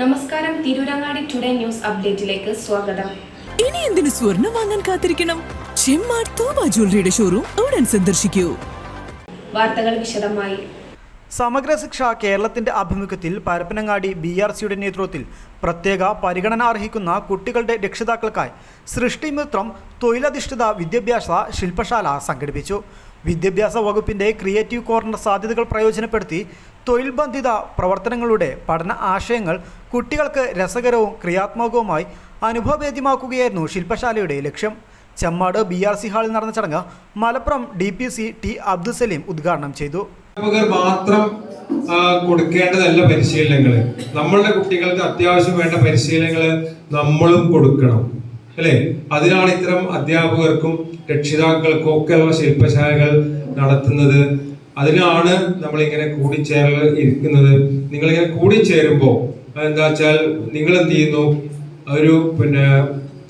നമസ്കാരം Tirurangadi today news അപ്ഡേറ്റിലേക്ക് സ്വാഗതം. ഇനി എന്തിനു സ്വർണം വാങ്ങാൻ കാത്തിരിക്കണം? ചെമ്മാട് തോമ ജ്വല്ലറിയുടെ ഷോറൂം ഉടൻ സന്ദർശിക്കൂ. വാർത്തകൾ വിശദമായി. സമഗ്ര ശിക്ഷ കേരളത്തിന്റെ ആഭിമുഖ്യത്തിൽ പരപ്പനങ്ങാടി ബി ആർ സിയുടെ നേതൃത്വത്തിൽ പ്രത്യേക പരിഗണന അർഹിക്കുന്ന കുട്ടികളുടെ രക്ഷിതാക്കൾക്കായി സൃഷ്ടിമിത്രം തൊഴിലധിഷ്ഠിത വിദ്യാഭ്യാസ ശില്പശാല സംഘടിപ്പിച്ചു. വിദ്യാഭ്യാസ വകുപ്പിന്റെ ക്രിയേറ്റീവ് കോർണർ സാധ്യതകൾ പ്രയോജനപ്പെടുത്തി തൊഴിൽ ബന്ധിത പ്രവർത്തനങ്ങളുടെ പഠന ആശയങ്ങൾ കുട്ടികൾക്ക് രസകരവും ക്രിയാത്മകവുമായി അനുഭവവേദ്യമാക്കുകയായിരുന്നു ശില്പശാലയുടെ ലക്ഷ്യം. ചെമ്മാട് ബി ആർ സി ഹാളിൽ നടന്ന ചടങ്ങ് Malappuram D P C T Abdul Salim ഉദ്ഘാടനം ചെയ്തു. മാത്രം കൊടുക്കേണ്ടതല്ല പരിശീലനങ്ങൾ നമ്മളുടെ കുട്ടികൾക്ക് അത്യാവശ്യം വേണ്ട പരിശീലനങ്ങൾ നമ്മളും കൊടുക്കണം. അല്ലെ? അതിനാണ് ഇത്തരം അധ്യാപകർക്കും രക്ഷിതാക്കൾക്കും ഒക്കെയുള്ള ശില്പശാലകൾ നടത്തുന്നത്. അതിനാണ് നമ്മളിങ്ങനെ കൂടിച്ചേരൽ ഇരിക്കുന്നത്. നിങ്ങളിങ്ങനെ കൂടിച്ചേരുമ്പോൾ എന്താ വെച്ചാൽ നിങ്ങൾ എന്ത് ചെയ്യുന്നു ഒരു പിന്നെ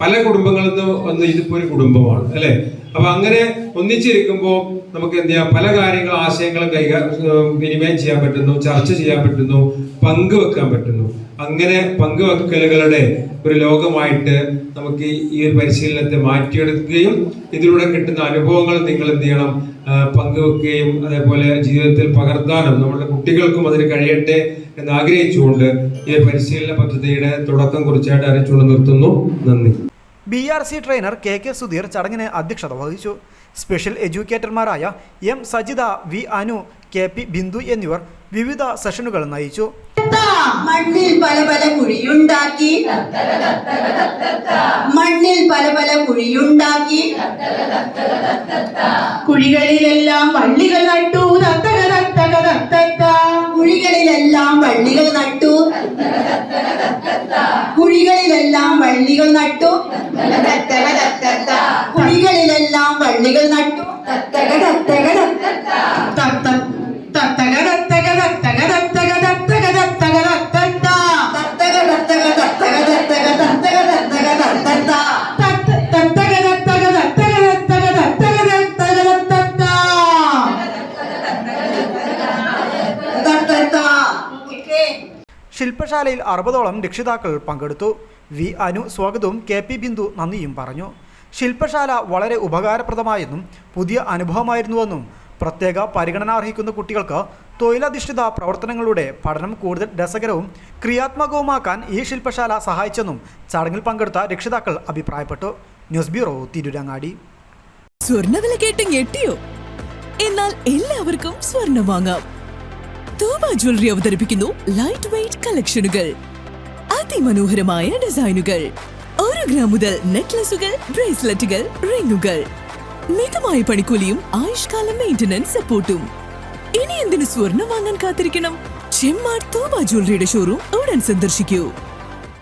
പല കുടുംബങ്ങളിൽ നിന്ന് വന്ന് ഇതിപ്പോ ഒരു കുടുംബമാണ് അല്ലെ? അപ്പൊ അങ്ങനെ ഒന്നിച്ചിരിക്കുമ്പോൾ നമുക്ക് എന്ത് ചെയ്യാം? പല കാര്യങ്ങൾ ആശയങ്ങളും കൈകാര്യം വിനിമയം ചെയ്യാൻ പറ്റുന്നു ചർച്ച ചെയ്യാൻ പറ്റുന്നു പങ്കുവെക്കാൻ പറ്റുന്നു. അങ്ങനെ പങ്കുവെക്കലുകളുടെ ഒരു ലോകമായിട്ട് നമുക്ക് ഈ- ഒരു പരിശീലനത്തെ മാറ്റിയെടുക്കുകയും ഇതിലൂടെ കിട്ടുന്ന അനുഭവങ്ങൾ നിങ്ങൾ എന്ത് ചെയ്യണം? പങ്കുവെക്കുകയും അതേപോലെ ജീവിതത്തിൽ പകർത്താനും നമ്മുടെ കുട്ടികൾക്കും അതിന് കഴിയട്ടെ എന്ന് ആഗ്രഹിച്ചുകൊണ്ട് ഈ പരിശീലന പദ്ധതിയുടെ തുടക്കം കുറിച്ചായിട്ട് അറിയിച്ചുകൊണ്ട് നിർത്തുന്നു. നന്ദി. B R C trainer K K Sudheer ചടങ്ങിന് അധ്യക്ഷത വഹിച്ചു. Special എഡ്യൂക്കേറ്റർമാരായ M Sajitha V Anu K P Bindu എന്നിവർ വിവിധ സെഷനുകൾ നയിച്ചു. മണ്ണിൽ പല പല കുഴിയുണ്ടാക്കി. മണ്ണിൽ പല പല കുഴിയുണ്ടാക്കി. കുഴികളിലെല്ലാം വള്ളികൾ നട്ടു. തത്തക തത്തക തത്തത്ത. കുഴികളിലെല്ലാം വള്ളികൾ നട്ടു. കുഴികളിലെല്ലാം വള്ളികൾ നട്ടു. കുഴികളിലെല്ലാം വള്ളികൾ നട്ടു. ശില്പശാലയിൽ അറുപതോളം രക്ഷിതാക്കൾ പങ്കെടുത്തു. വി അനു സ്വാഗതവും കെ പി ബിന്ദു നന്ദിയും പറഞ്ഞു. ശില്പശാല വളരെ ഉപകാരപ്രദമായെന്നും പുതിയ അനുഭവമായിരുന്നുവെന്നും പ്രത്യേക പരിഗണന അർഹിക്കുന്ന കുട്ടികൾക്ക് തൊഴിലധിഷ്ഠിത പ്രവർത്തനങ്ങളുടെ പഠനം കൂടുതൽ രസകരവും ക്രിയാത്മകവുമാക്കാൻ ഈ ശില്പശാല സഹായിച്ചെന്നും ചടങ്ങിൽ പങ്കെടുത്ത രക്ഷിതാക്കൾ അഭിപ്രായപ്പെട്ടു. News bureau Tirurangadi. സ്വർണവില കേട്ട് ഞെട്ടിയോ? എന്നാൽ എല്ലാവർക്കും സ്വർണം വാങ്ങാം. തോമ ജ്വല്ലറി അവതരിപ്പിക്കുന്നു ലൈറ്റ് വെയിറ്റ് കളക്ഷനുകൾ അതിമനോഹരമായ ഡിസൈനുകൾ. ഒരു ഗ്രാം മുതൽ നെക്ലസുകൾ ബ്രേസ്ലെറ്റുകൾ റിങ്ങുകൾ. മിതമായ പണിക്കൂലിയും ആയുഷ്കാല മെയിന്റനൻസ് സപ്പോർട്ടും ഇനി എന്തിനു സ്വർണം വാങ്ങാൻ കാത്തിരിക്കണം? ചെമ്മാർ തോബ ജ്വല്ലറിയുടെ ഷോറൂം ഉടൻ സന്ദർശിക്കൂ.